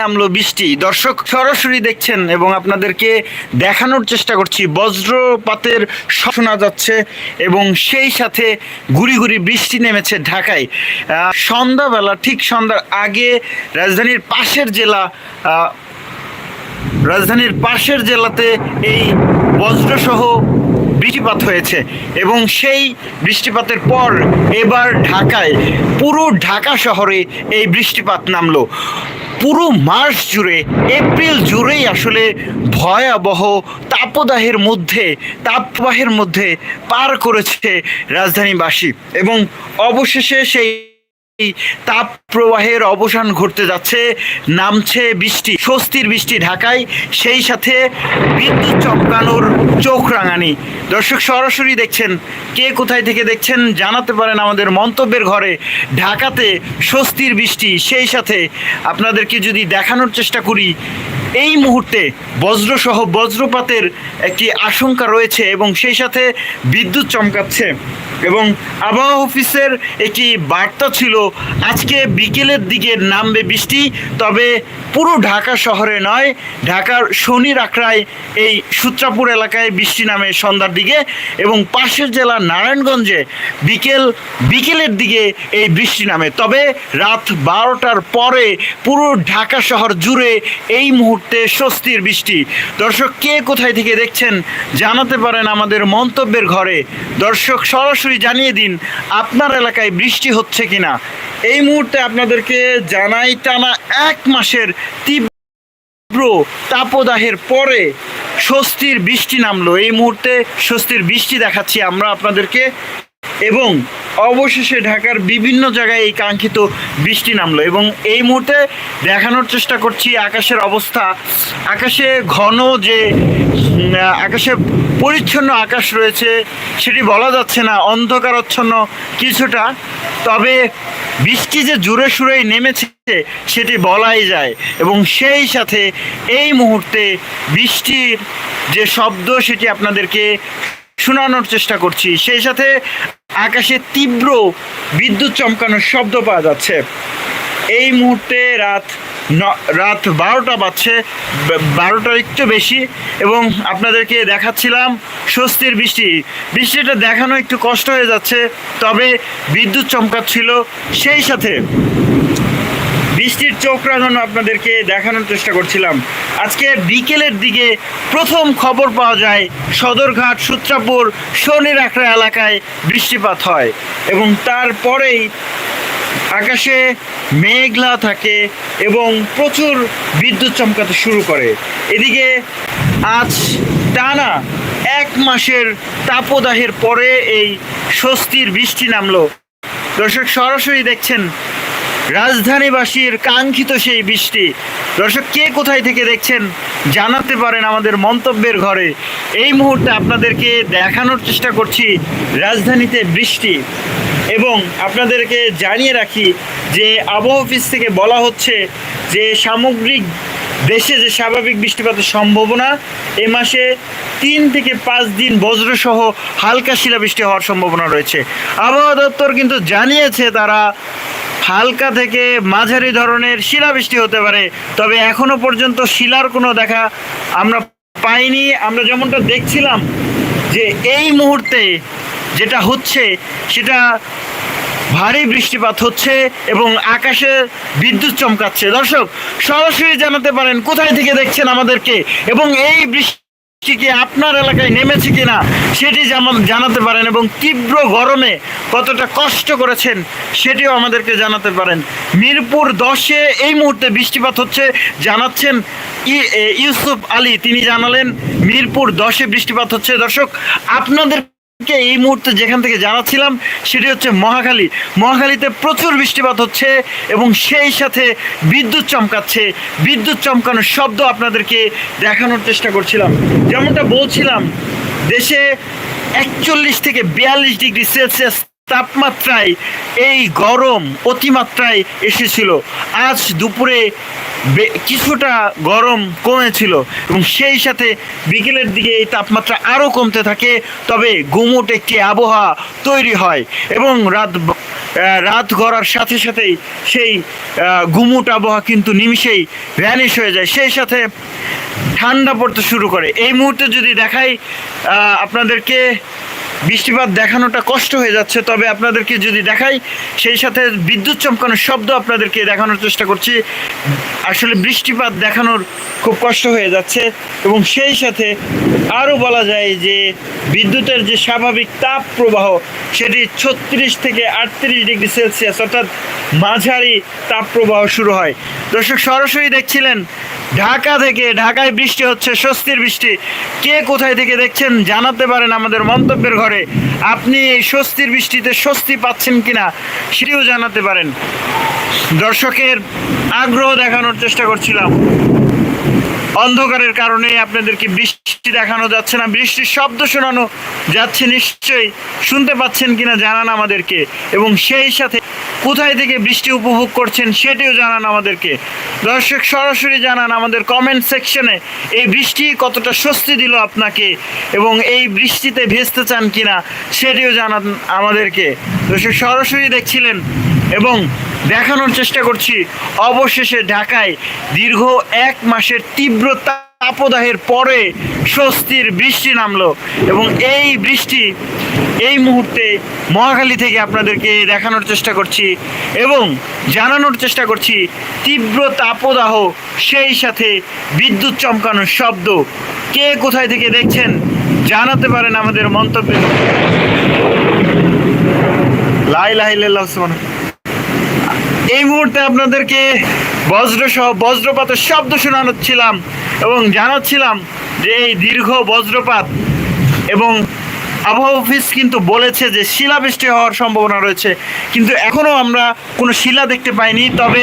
নামলো বৃষ্টি। দর্শক সরাসরি দেখছেন এবং আপনাদেরকে দেখানোর চেষ্টা করছি। বজ্রপাতের শোনা যাচ্ছে এবং সেই সাথে গুড়ি গুড়ি বৃষ্টি নেমেছে ঢাকায়। সন্ধ্যাবেলা, ঠিক সন্ধ্যার আগে রাজধানীর পাশের জেলা রাজধানীর পাশের জেলাতে এই বজ্রসহ বৃষ্টিপাত হয়েছে এবং সেই বৃষ্টিপাতের পর এবার ঢাকায়, পুরো ঢাকা শহরে এই বৃষ্টিপাত নামলো। পুরো মাস জুড়ে, এপ্রিল জুড়েই আসলে ভয়াবহ তাপদাহের মধ্যে, তাপবাহের মধ্যে পার করেছে রাজধানীবাসী। এবং অবশেষে সেই তাপ প্রবাহের অবসান ঘটতে যাচ্ছে, নামছে বৃষ্টি, স্বস্তির বৃষ্টি ঢাকায়, সেই সাথে বিদ্যুৎ চমকানোর চোখ রাঙানি। দর্শক সরাসরি দেখছেন, কে কোথায় থেকে দেখছেন জানাতে পারেন আমাদের মন্তব্যের ঘরে। ঢাকাতে স্বস্তির বৃষ্টি, সেই সাথে আপনাদেরকে যদি দেখানোর চেষ্টা করি এই মুহূর্তে বজ্রসহ বজ্রপাতের একটি আশঙ্কা রয়েছে এবং সেই সাথে বিদ্যুৎ চমকাচ্ছে এবং আবহাওয়া অফিসের একটি বার্তা ছিল, আজকে বিকেলের দিকে নামবে বৃষ্টি, তবে পুরো ঢাকা শহরে নয়, ঢাকার শনির আখড়ায় এই সূত্রাপুর এলাকায় বৃষ্টি নামে সন্ধ্যার দিকে এবং পাশের জেলা নারায়ণগঞ্জে বিকেল, বিকেলের দিকে এই বৃষ্টি নামে। তবে রাত বারোটার পরে পুরো ঢাকা শহর জুড়ে এই মুহূর্তে স্বস্তির বৃষ্টি। দর্শক, কে কোথায় থেকে দেখছেন জানাতে পারেন আমাদের মন্তব্যের ঘরে। দর্শক, সরাসরি জানিয়ে দিন, আপনার এলাকায় বৃষ্টি হচ্ছে কিনা? এই মুহূর্তে আপনাদেরকে জানাই, টানা এক মাসের তীব্র তাপদাহের পরে স্বস্তির বৃষ্টি নামলো। এই মুহূর্তে স্বস্তির বৃষ্টি দেখাচ্ছি আমরা আপনাদেরকে এবং অবশেষে ঢাকার বিভিন্ন জায়গায় এই কাঙ্ক্ষিত বৃষ্টি নামলো এবং এই মুহূর্তে দেখানোর চেষ্টা করছি আকাশের অবস্থা। আকাশে ঘন যে আকাশে পরিচ্ছন্ন আকাশ রয়েছে, সেটি বলা যাচ্ছে না, অন্ধকারচ্ছন্ন কিছুটা। তবে বৃষ্টি যে জুড়ে সুরেই নেমেছে, সেটি বলাই যায় এবং সেই সাথে এই মুহূর্তে বৃষ্টির যে শব্দ, সেটি আপনাদেরকে শোনানোর চেষ্টা করছি। সেই সাথে আকাশে তীব্র বিদ্যুৎ চমকানোর শব্দ পাওয়া যাচ্ছে। এই মুহূর্তে রাত রাত বারোটা বাজছে বারোটা একটু বেশি, এবং আপনাদেরকে দেখাচ্ছিলাম স্বস্তির বৃষ্টি। বৃষ্টিটা দেখানো একটু কষ্ট হয়ে যাচ্ছে, তবে বিদ্যুৎ চমকাচ্ছিল সেই সাথে। বৃষ্টির চোখ রাঙানো আপনাদেরকে দেখানোর চেষ্টা করছিলাম। আজকে বিকেলের দিকে প্রথম খবর পাওয়া যায়, সদরঘাট, সূত্রাপুর শনির আখড়া এলাকায় বৃষ্টিপাত হয় এবং তারপরেই আকাশে মেঘলা থাকে এবং প্রচুর বিদ্যুৎ চমকাতে শুরু করে। এদিকে আজ টানা এক মাসের তাপদাহের পরে এই স্বস্তির বৃষ্টি নামলো। দর্শক সরাসরি দেখছেন রাজধানীবাসীর কাঙ্ক্ষিত সেই বৃষ্টি। দর্শক, কে কোথায় থেকে দেখছেন জানাতে পারেন আমাদের মন্তব্যের ঘরে। এই মুহূর্তে আপনাদেরকে দেখানোর চেষ্টা করছি রাজধানীতে বৃষ্টি এবং আপনাদেরকে জানিয়ে রাখি যে আবহাওয়া অফিস থেকে বলা হচ্ছে যে সামগ্রিক দেশে যে স্বাভাবিক বৃষ্টিপাতের সম্ভাবনা, এ মাসে তিন থেকে পাঁচ দিন বজ্রসহ হালকা শিলাবৃষ্টি হওয়ার সম্ভাবনা রয়েছে। আবহাওয়া দপ্তর কিন্তু জানিয়েছে তারা হালকা থেকে মাঝারি ধরনের শিলাবৃষ্টি হতে পারে, তবে এখনও পর্যন্ত শিলার কোনো দেখা আমরা পাইনি। আমরা যেমনটা দেখছিলাম যে এই মুহূর্তে যেটা হচ্ছে, সেটা ভারী বৃষ্টিপাত হচ্ছে এবং আকাশে বিদ্যুৎ চমকাচ্ছে। দর্শক, সরাসরি জানাতে পারেন কোথায় থেকে দেখছেন আমাদেরকে এবং এই বৃষ্টি কি আপনার এলাকায় নেমেছে কিনা সেটি জানাতে পারেন এবং তীব্র গরমে কতটা কষ্ট করেছেন সেটিও আমাদেরকে জানাতে পারেন। মিরপুর দশে এই মুহূর্তে বৃষ্টিপাত হচ্ছে, জানাচ্ছেন ইউসুফ আলী। তিনি জানালেন, মিরপুর দশে বৃষ্টিপাত হচ্ছে। দর্শক, আপনাদের কে এই মুহূর্তে যেখান থেকে জানাচ্ছিলাম সেটি হচ্ছে মহাখালী। মহাখালীতে প্রচুর বৃষ্টিপাত হচ্ছে এবং সেই সাথে বিদ্যুৎ চমকাচ্ছে। বিদ্যুৎ চমকানোর শব্দ আপনাদেরকে দেখানোর চেষ্টা করছিলাম। যেমনটা বলছিলাম, দেশে একচল্লিশ থেকে বিয়াল্লিশ ডিগ্রি সেলসিয়াস তাপমাত্রায় এই গরম অতিমাত্রায় এসেছিল। আজ দুপুরে কিছুটা গরম কমেছিল এবং সেই সাথে বিকেলের দিকে এই তাপমাত্রা আরও কমতে থাকে, তবে গুমোট একটি আবহাওয়া তৈরি হয় এবং রাত রাত গড়ার সাথে সাথেই সেই গুমুট আবহাওয়া কিন্তু নিমিষেই ভ্যানিশ হয়ে যায়। সেই সাথে ঠান্ডা পড়তে শুরু করে। এই মুহূর্তে যদি দেখাই আপনাদেরকে বৃষ্টিপাত দেখানোটা কষ্ট হয়ে যাচ্ছে, তবে আপনাদেরকে যদি দেখাই, সেই সাথে বিদ্যুৎ চমকানোর শব্দ আপনাদেরকে দেখানোর চেষ্টা করছি। আসলে বৃষ্টিপাত দেখানোর খুব কষ্ট হয়ে যাচ্ছে এবং সেই সাথে আরও বলা যায় যে বিদ্যুতের যে স্বাভাবিক তাপ প্রবাহ, সেটি ছত্রিশ থেকে আটত্রিশ ডিগ্রি সেলসিয়াস, অর্থাৎ মাঝারি তাপ প্রবাহ শুরু হয়। দর্শক, সরাসরি দেখছিলেন ঢাকা থেকে, ঢাকায় বৃষ্টি হচ্ছে, স্বস্তির বৃষ্টি। কে কোথায় থেকে দেখছেন জানাতে পারেন আমাদের মন্তব্যের ঘরে। আপনি এই স্বস্তির বৃষ্টিতে স্বস্তি পাচ্ছেন কিনা, সেটিও জানাতে পারেন। দর্শকের আগ্রহ দেখানোর চেষ্টা করছিলাম। অন্ধকারের কারণে আপনাদেরকে বৃষ্টি দেখানো যাচ্ছে না। বৃষ্টির শব্দ শোনানো যাচ্ছে নিশ্চয়ই। শুনতে পাচ্ছেন কিনা জানান আমাদেরকে। এবং সেই সাথে কোথায় থেকে বৃষ্টি উপভোগ করছেন সেটিও জানান আমাদেরকে। দর্শক, সরাসরি জানান আমাদের কমেন্ট সেকশনে এই বৃষ্টি কতটা স্বস্তি দিল আপনাকে এবং এই বৃষ্টিতে ভেস্তে চান কিনা সেটিও জানান আমাদেরকে। দর্শক, সরাসরি দেখছিলেন এবং দেখানোর চেষ্টা করছি, অবশেষে ঢাকায় দীর্ঘ এক মাসের তীব্র তাপদাহের পরে স্বস্তির বৃষ্টি নামলো এবং এই বৃষ্টি এই মুহূর্তে মহাখালী থেকে আপনাদেরকে দেখানোর চেষ্টা করছি এবং জানানোর চেষ্টা করছি, তীব্র তাপদাহ, সেই সাথে বিদ্যুৎ চমকানোর শব্দ কে কোথায় থেকে দেখছেন, জানাতে পারেন আমাদের মন্তব্যে লাই সুবহানাহু। এই মুহূর্তে আপনাদেরকে বজ্র সহ বজ্রপাতের শব্দ শোনাচ্ছিলাম এবং জানাচ্ছিলাম যে এই দীর্ঘ বজ্রপাত এবং আবহাওয়া অফিস কিন্তু বলেছে যে শিলাবৃষ্টি হওয়ার সম্ভাবনা রয়েছে। কিন্তু এখনও আমরা কোনো শিলা দেখতে পাইনি, তবে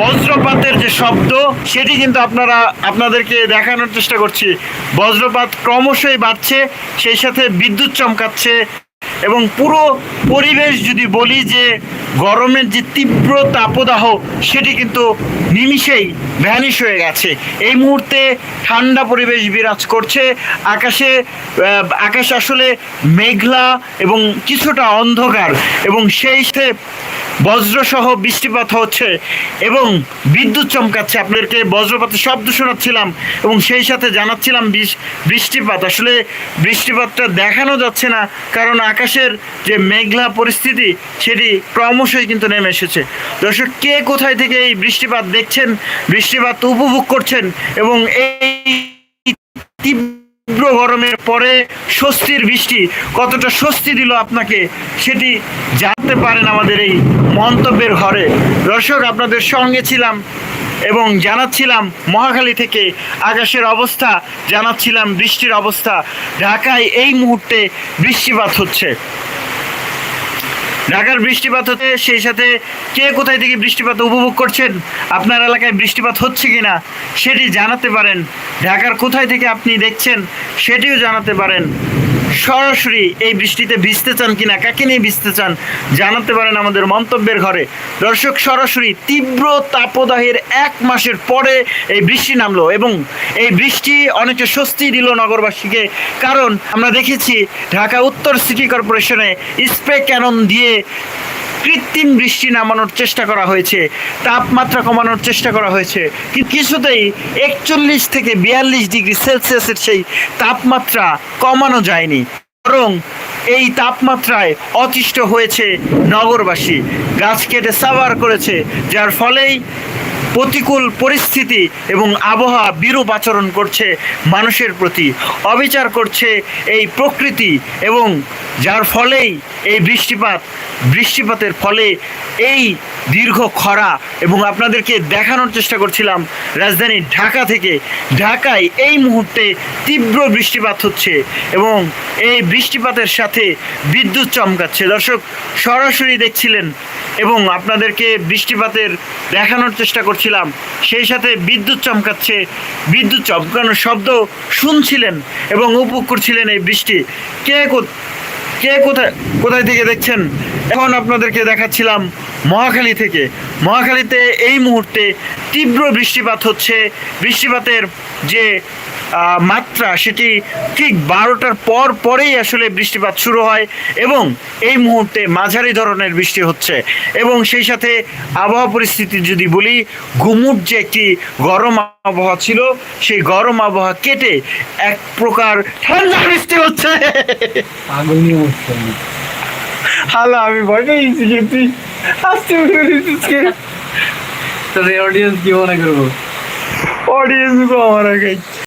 বজ্রপাতের যে শব্দ সেটি কিন্তু আপনারা আপনাদেরকে দেখানোর চেষ্টা করছি। বজ্রপাত ক্রমশই বাড়ছে, সেই সাথে বিদ্যুৎ চমকাচ্ছে এবং পুরো পরিবেশ যদি বলি যে গরমের যে তীব্র তাপদাহ, সেটি কিন্তু নিমিষেই ভ্যানিশ হয়ে গেছে। এই মুহূর্তে ঠান্ডা পরিবেশ বিরাজ করছে। আকাশে আকাশ আসলে মেঘলা এবং কিছুটা অন্ধকার এবং সেই সে বজ্রসহ বৃষ্টিপাত হচ্ছে এবং বিদ্যুৎ চমকাচ্ছে। আপনাদেরকে বজ্রপাতের শব্দ শোনাচ্ছিলাম এবং সেই সাথে জানাচ্ছিলাম বৃষ- বৃষ্টিপাত। আসলে বৃষ্টিপাতটা দেখানো যাচ্ছে না, কারণ আকাশের যে মেঘলা পরিস্থিতি, সেটি ক্রমশই কিন্তু নেমে এসেছে। দর্শক, কে কোথায় থেকে এই বৃষ্টিপাত দেখছেন, বৃষ্টিপাত উপভোগ করছেন এবং এই তীব্র গরমের পরে স্বস্তির বৃষ্টি কতটা স্বস্তি দিল আপনাকে সেটি জানতে পারেন আমাদের এই মন্তব্যের ঘরে। দর্শক, আপনাদের সঙ্গে ছিলাম এবং জানাচ্ছিলাম মহাখালী থেকে আকাশের অবস্থা, জানাচ্ছিলাম বৃষ্টির অবস্থা। ঢাকায় এই মুহূর্তে বৃষ্টিপাত হচ্ছে। ঢাকার বৃষ্টিপাত হতে সেই সাথে কে কোথায় থেকে বৃষ্টিপাত উপভোগ করছেন? আপনার এলাকায় বৃষ্টিপাত হচ্ছে কি না সেটি জানাতে পারেন। ঢাকার কোথায় থেকে আপনি দেখছেন, সেটিও জানাতে পারেন। সরাসরি এই বৃষ্টিতে ভিজতে চান কিনা, কাকে নিয়ে ভিজতে চান জানাতে পারেন আমাদের মন্তব্যের ঘরে। দর্শক, সরাসরি তীব্র তাপদাহের এক মাসের পরে এই বৃষ্টি নামলো এবং এই বৃষ্টি অনেকটা স্বস্তি দিল নগরবাসীকে। কারণ আমরা দেখেছি ঢাকা উত্তর সিটি কর্পোরেশনে স্প্রে ক্যানন দিয়ে কৃত্রিম বৃষ্টি নামানোর চেষ্টা করা হয়েছে, তাপমাত্রা কমানোর চেষ্টা করা হয়েছে, কিন্তু কিছুতেই একচল্লিশ থেকে বিয়াল্লিশ ডিগ্রি সেলসিয়াসের সেই তাপমাত্রা কমানো যায়নি, বরং এই তাপমাত্রায় অতিষ্ঠ হয়েছে নগরবাসী। গাছ কেটে সাবার করেছে, যার ফলেই প্রতিকূল পরিস্থিতি এবং আবহাওয়া বিরূপ আচরণ করছে মানুষের প্রতি। অবিচার করছে এই প্রকৃতি এবং যার ফলেই এই বৃষ্টিপাত। বৃষ্টিপাতের ফলে এই দীর্ঘ খরা এবং আপনাদেরকে দেখানোর চেষ্টা করছিলাম রাজধানী ঢাকা থেকে। ঢাকায় এই মুহূর্তে তীব্র বৃষ্টিপাত হচ্ছে এবং এই বৃষ্টিপাতের সাথে বিদ্যুৎ চমকাচ্ছে। দর্শক, সরাসরি দেখছিলেন এবং আপনাদেরকে বৃষ্টিপাতের দেখানোর চেষ্টা করছিলাম, সেই সাথে বিদ্যুৎ চমকাচ্ছে। বিদ্যুৎ চমকানোর শব্দ শুনছিলেন এবং উপভোগ করছিলেন এই বৃষ্টি। কে কো- কোথায় কোথায় থেকে দেখছেন? এখন আপনাদেরকে দেখাচ্ছিলাম মহাখালী থেকে। মহাখালীতে এই মুহূর্তে তীব্র বৃষ্টিপাত হচ্ছে। বৃষ্টিপাতের যে মাত্রা সেটি ঠিক বারোটার পর পরেই আসলে বৃষ্টিপাত শুরু হয় এবং এই মুহূর্তে মাঝারি ধরনের বৃষ্টি হচ্ছে। এবং সেই সাথে আবহাওয়া পরিস্থিতি যদি বলি ঘুমুট যে একটি গরম আবহাওয়া ছিল সেই গরম আবহাওয়া কেটে এক প্রকার ঠান্ডা বৃষ্টি হচ্ছে। বসছে আমি। হালা আমি ভয় পেয়েছি কিন্তু আসতে তোর অডিয়েন্স কি মনে করব? অডিয়েন্স আমার আগে।